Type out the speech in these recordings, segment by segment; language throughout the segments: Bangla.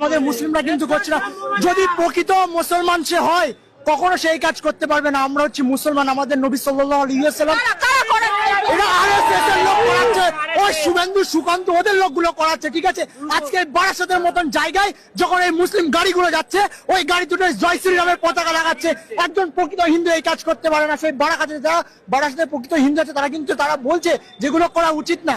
আমাদের মুসলিমরা কিন্তু করছে না। যদি প্রকৃত মুসলমান সে হয় কখনো সেই কাজ করতে পারবে না। আমরা হচ্ছে মুসলমান আমাদের নবী সাল্লাল্লাহু আলাইহি এটা আরএসএস এর লোক করাচ্ছে। ওই শুভেন্দু সুকান্ত ওদের লোকগুলো করাচ্ছে ঠিক আছে? আজকে বারাসাতের মতন জায়গায় যখন এই মুসলিম গাড়িগুলো যাচ্ছে ওই গাড়ি দুটো জয় শ্রীরামের পতাকা লাগাচ্ছে। একজন প্রকৃত হিন্দু এই কাজ করতে পারে না। সেই বারাকাতে যারা বারাসাতের প্রকৃত হিন্দু আছে তারা কিন্তু তারা বলছে যেগুলো করা উচিত না।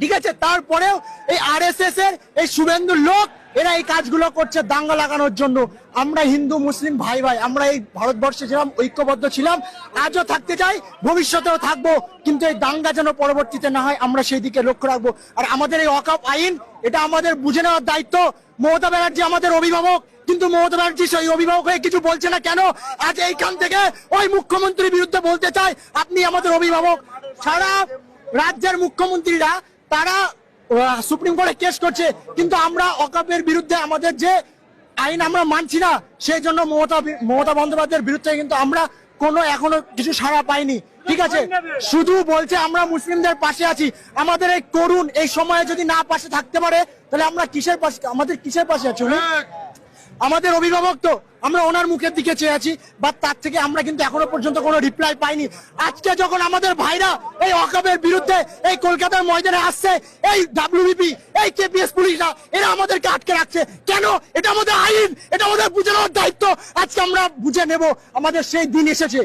ঠিক আছে তারপরেও এই আরএসএস এর এই শুভেন্দুর লোক, এরা এই কাজগুলো করছে দাঙ্গা লাগানোর জন্য। আমরা হিন্দু, মুসলিম, ভাই ভাই, আমরা এই ভারতবর্ষে ছিলাম ঐক্যবদ্ধ ছিলাম, আজও থাকতে চাই, ভবিষ্যতেও থাকব, কিন্তু এই দাঙ্গা যেন পরবর্তীতে না হয়, আমরা সেই দিকে লক্ষ্য রাখব। আর আমাদের এই অকাপ আইন, এটা আমাদের বুঝে নেওয়ার দায়িত্ব। মমতা ব্যানার্জি আমাদের অভিভাবক, কিন্তু মমতা ব্যানার্জি সেই অভিভাবক হয়ে কিছু বলছে না কেন? আজ এইখান থেকে ওই মুখ্যমন্ত্রীর বিরুদ্ধে বলতে চাই আপনি আমাদের অভিভাবক। সারা রাজ্যের মুখ্যমন্ত্রীরা তারা সুপ্রিম কোর্টে কেস করছে, কিন্তু আমরা অকাপের বিরুদ্ধে আমাদের যে আইন আমরা মানছি না, সেই জন্য মমতা মমতা বন্দ্যোপাধ্যায়ের বিরুদ্ধে কিন্তু আমরা কোনো এখনও কিছু সাড়া পাইনি। ঠিক আছে? শুধু বলছে আমরা মুসলিমদের পাশে আছি। আমাদের এই করুন এই সময়ে যদি না পাশে থাকতে পারে, তাহলে আমরা কিসের পাশে, আমাদের কিসের পাশে আছি আমাদের অভিভাবক তো, আমরা ওনার মুখের দিকে চেয়ে আছি বা তার থেকে আমরা কিন্তু এখনও পর্যন্ত কোনো রিপ্লাই পাইনি। আজকে যখন আমাদের ভাইরা এই অকাবের বিরুদ্ধে এই কলকাতার ময়দানে আসছে, এই ডাব্লিউবিপি এই কেপিএস পুলিশরা, এরা আমাদেরকে আটকে রাখছে। কেন? এটা আমাদের আইন, এটা আমাদের বুঝে নেওয়ার দায়িত্ব। আজকে আমরা বুঝে নেব, আমাদের সেই দিন এসেছে।